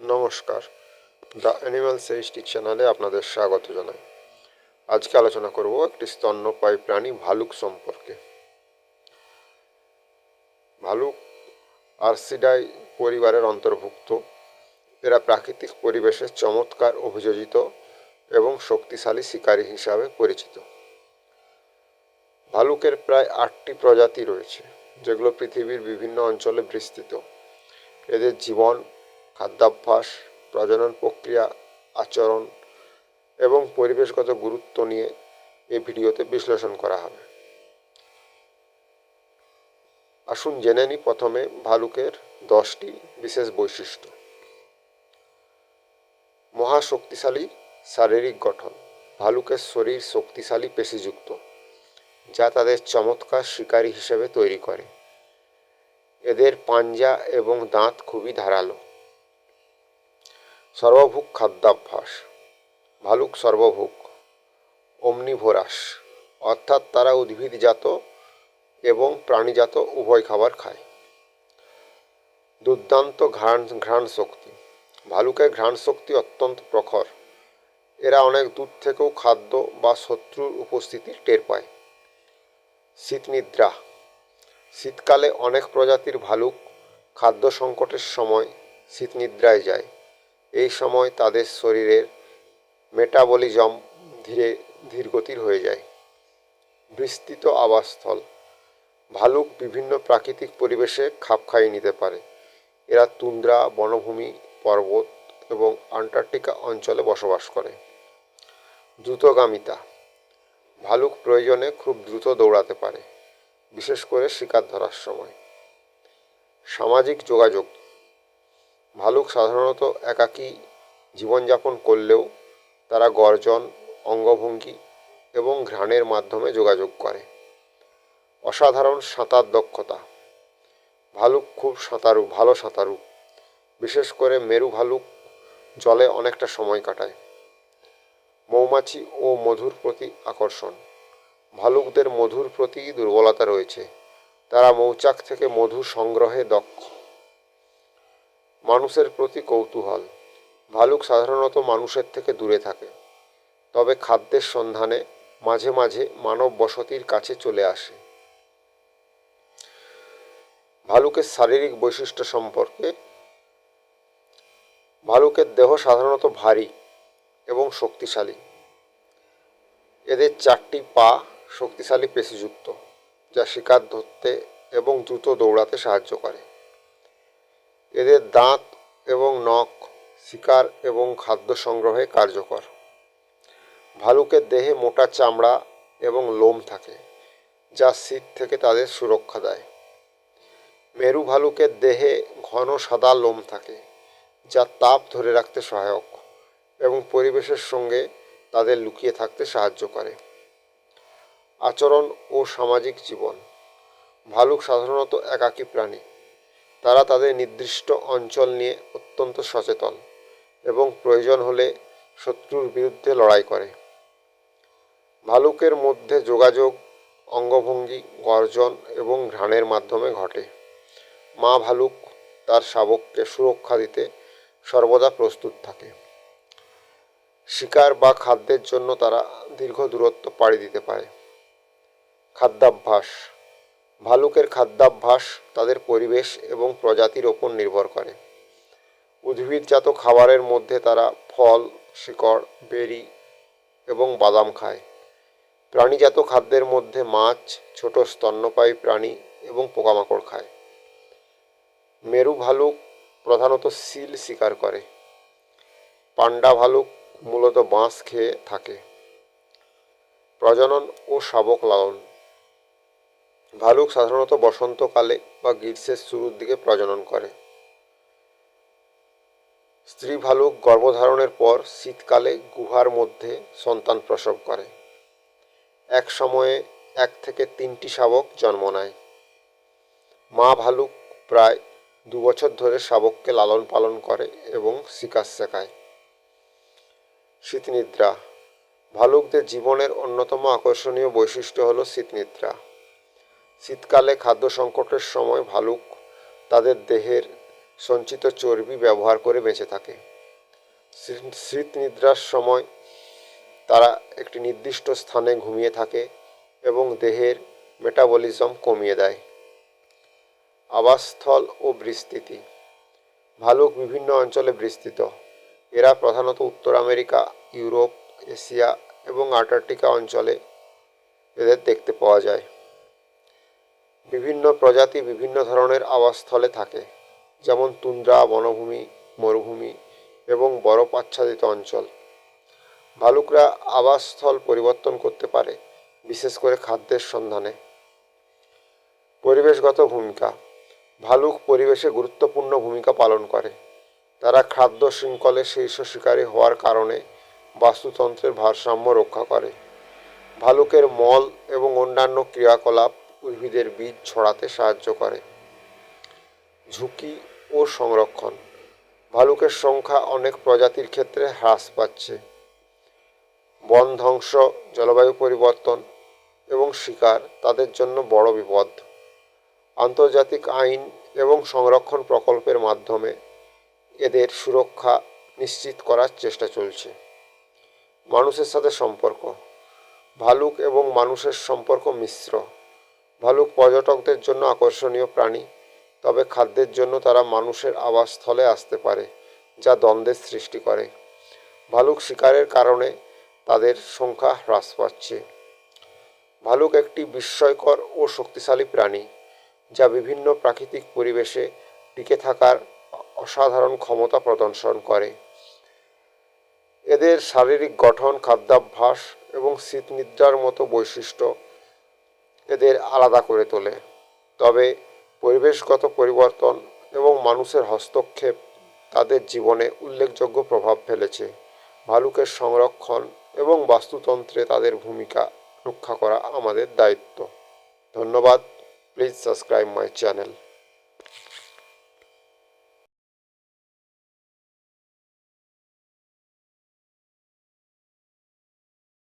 নমস্কার। The animal সেরিস্টিক চ্যানেলে আপনাদের স্বাগত জানাই। আজকে আলোচনা করব একটি স্তন্যপায়ী প্রাণী ভালুক সম্পর্কে। ভালুক আর্সিডাই পরিবারের অন্তর্ভুক্ত। এরা প্রাকৃতিক পরিবেশে চমৎকার অভিযোজিত এবং শক্তিশালী শিকারী হিসাবে পরিচিত। ভালুকের প্রায় আটটি প্রজাতি রয়েছে, যেগুলো পৃথিবীর বিভিন্ন অঞ্চলে বিস্তৃত। এদের জীবন খাদ্যাভ্যাস, প্রজনন প্রক্রিয়া, আচরণ এবং পরিবেশগত গুরুত্ব নিয়ে এই ভিডিওতে বিশ্লেষণ করা হবে। আসুন জেনে নিই প্রথমে ভালুকের দশটি বিশেষ বৈশিষ্ট্য। মহাশক্তিশালী শারীরিক গঠন। ভালুকের শরীর শক্তিশালী পেশিযুক্ত, যা তাদের চমৎকার শিকারী হিসেবে তৈরি করে। এদের পাঞ্জা এবং দাঁত খুবই ধারালো। সর্বভুক খাদ্যাভ্যাস। ভালুক সর্বভুক অমনিভোরাস অর্থাৎ তারা উদ্ভিদজাত এবং প্রাণীজাত উভয় খাবার খায়। দুর্দান্ত ঘ্রাণ ঘ্রাণ শক্তি ভালুকের ঘ্রাণ শক্তি অত্যন্ত প্রখর। এরা অনেক দূর থেকেও খাদ্য বা শত্রুর উপস্থিতি টের পায়। শীতনিদ্রা। শীতকালে অনেক প্রজাতির ভালুক খাদ্য সংকটের সময় শীতনিদ্রায় যায়। এই সময় তাদের শরীরের মেটাবলিজম ধীরে, ধীরগতির হয়ে যায়। বিস্তৃত আবাসস্থল, ভালুক বিভিন্ন প্রাকৃতিক পরিবেশে খাপ খাইয়ে নিতে পারে। এরা তুন্দ্রা, বনভূমি, পর্বত এবং আন্টার্কটিকা অঞ্চলে বসবাস করে। দ্রুতগামিতা, ভালুক প্রয়োজনে খুব দ্রুত দৌড়াতে পারে, বিশেষ করে শিকার ধরার সময়। সামাজিক যোগাযোগ ভালুক সাধারণত একাকী জীবনযাপন করলেও তারা গর্জন, অঙ্গভঙ্গি এবং ঘ্রাণের মাধ্যমে যোগাযোগ করে। অসাধারণ সাঁতার দক্ষতা। ভালুক খুব সাঁতারু, ভালো সাঁতারু। বিশেষ করে মেরু ভালুক জলে অনেকটা সময় কাটায়। মৌমাছি ও মধুর প্রতি আকর্ষণ। ভালুকদের মধুর প্রতি দুর্বলতা রয়েছে। তারা মৌচাক থেকে মধু সংগ্রহে দক্ষ। মানুষের প্রতি কৌতূহল। ভালুক সাধারণত মানুষের থেকে দূরে থাকে। তবে খাদ্যের সন্ধানে মাঝে মাঝে মানব বসতির কাছে চলে আসে। ভালুকের শারীরিক বৈশিষ্ট্য সম্পর্কে ভালুকের দেহ সাধারণত ভারী এবং শক্তিশালী। এদের চারটি পা শক্তিশালী পেশিযুক্ত, যা শিকার ধরতে এবং দ্রুত দৌড়াতে সাহায্য করে। এদের দাঁত এবং নখ শিকার এবং খাদ্য সংগ্রহে কার্যকর। ভালুকের দেহে মোটা চামড়া এবং লোম থাকে, যা শীত থেকে তাদের সুরক্ষা দেয়। মেরু ভালুকের দেহে ঘন সাদা লোম থাকে, যা তাপ ধরে রাখতে সহায়ক এবং পরিবেশের সঙ্গে তাদের লুকিয়ে থাকতে সাহায্য করে। আচরণ ও সামাজিক জীবন। ভালুক সাধারণত একাকী প্রাণী। তারা তাদের নির্দিষ্ট অঞ্চল নিয়ে অত্যন্ত সচেতন এবং প্রয়োজন হলে শত্রুর বিরুদ্ধে লড়াই করে। ভালুকের মধ্যে যোগাযোগ, অঙ্গভঙ্গি, গর্জন এবং ঘ্রাণের মাধ্যমে ঘটে। মা ভালুক তার শাবককে সুরক্ষা দিতে সর্বদা প্রস্তুত থাকে। শিকার বা খাদ্যের জন্য তারা দীর্ঘ দূরত্ব পাড়ি দিতে পারে। খাদ্যাভ্যাস ভালুকের খাদ্যাভ্যাস, তাদের পরিবেশ এবং প্রজাতির ওপর নির্ভর করে। উদ্ভিদজাত খাবারের মধ্যে তারা ফল, শিকড়, বেরি এবং বাদাম খায়। প্রাণীজাত খাদ্যের মধ্যে মাছ, ছোট স্তন্যপায়ী প্রাণী এবং পোকামাকড় খায়। মেরু ভালুক প্রধানত সিল শিকার করে। পান্ডা ভালুক মূলত বাঁশ খেয়ে থাকে। প্রজনন ও শাবক লালন। ভালুক সাধারণত বসন্তকালে বা গ্রীষ্মের শুরুর দিকে প্রজনন করে। স্ত্রী ভালুক গর্ভধারণের পর শীতকালে গুহার মধ্যে সন্তান প্রসব করে। এক সময়ে এক থেকে তিনটি শাবক জন্ম নেয়। মা ভালুক প্রায় দু বছর ধরে শাবককে লালন পালন করে এবং শিকার শেখায়। শীতনিদ্রা। ভালুকদের জীবনের অন্যতম আকর্ষণীয় বৈশিষ্ট্য হল শীতনিদ্রা। শীতকালে খাদ্য সংকটের সময় ভালুক তাদের দেহের সঞ্চিত চর্বি ব্যবহার করে বেঁচে থাকে। স্মৃ- স্মৃতনিদ্রার সময় তারা একটি নির্দিষ্ট স্থানে ঘুমিয়ে থাকে এবং দেহের মেটাবলিজম কমিয়ে দেয়। আবাসস্থল ও বিস্তৃতি। ভালুক বিভিন্ন অঞ্চলে বিস্তৃত। এরা প্রধানত উত্তর আমেরিকা, ইউরোপ, এশিয়া এবং আন্টার্কটিকা অঞ্চলে এদের দেখতে পাওয়া যায়। বিভিন্ন প্রজাতি বিভিন্ন ধরনের আবাসস্থলে থাকে, যেমন তুন্দ্রা, বনভূমি, মরুভূমি এবং বরফ আচ্ছাদিত অঞ্চল। ভালুকরা আবাসস্থল পরিবর্তন করতে পারে, বিশেষ করে খাদ্যের সন্ধানে। পরিবেশগত ভূমিকা। ভালুক পরিবেশে গুরুত্বপূর্ণ ভূমিকা পালন করে। তারা খাদ্য শৃঙ্খলে শীর্ষ শিকারী হওয়ার কারণে বাস্তুতন্ত্রের ভারসাম্য রক্ষা করে। ভালুকের মল এবং অন্যান্য ক্রিয়াকলাপ উদ্ভিদের বীজ ছড়াতে সাহায্য করে। ঝুঁকি ও সংরক্ষণ। ভালুকের সংখ্যা অনেক প্রজাতির ক্ষেত্রে হ্রাস পাচ্ছে। বন ধ্বংস, জলবায়ু পরিবর্তন এবং শিকার তাদের জন্য বড় বিপদ। আন্তর্জাতিক আইন এবং সংরক্ষণ প্রকল্পের মাধ্যমে এদের সুরক্ষা নিশ্চিত করার চেষ্টা চলছে। মানুষের সাথে সম্পর্ক। ভালুক এবং মানুষের সম্পর্ক মিশ্র। ভালুক পর্যটকদের জন্য আকর্ষণীয় প্রাণী। তবে খাদ্যের জন্য তারা মানুষের আবাসস্থলে আসতে পারে, যা দ্বন্দ্বের সৃষ্টি করে। ভালুক শিকারের কারণে তাদের সংখ্যা হ্রাস পাচ্ছে। ভালুক একটি বিস্ময়কর ও শক্তিশালী প্রাণী, যা বিভিন্ন প্রাকৃতিক পরিবেশে টিকে থাকার অসাধারণ ক্ষমতা প্রদর্শন করে। এদের শারীরিক গঠন, খাদ্যাভ্যাস এবং শীতনিদ্রার মতো বৈশিষ্ট্য এদের আলাদা করে তোলে। তবে পরিবেশগত পরিবর্তন এবং মানুষের হস্তক্ষেপ তাদের জীবনে উল্লেখযোগ্য প্রভাব ফেলেছে। ভালুকের সংরক্ষণ এবং বাস্তুতন্ত্রে তাদের ভূমিকা রক্ষা করা আমাদের দায়িত্ব। ধন্যবাদ। Please subscribe my channel.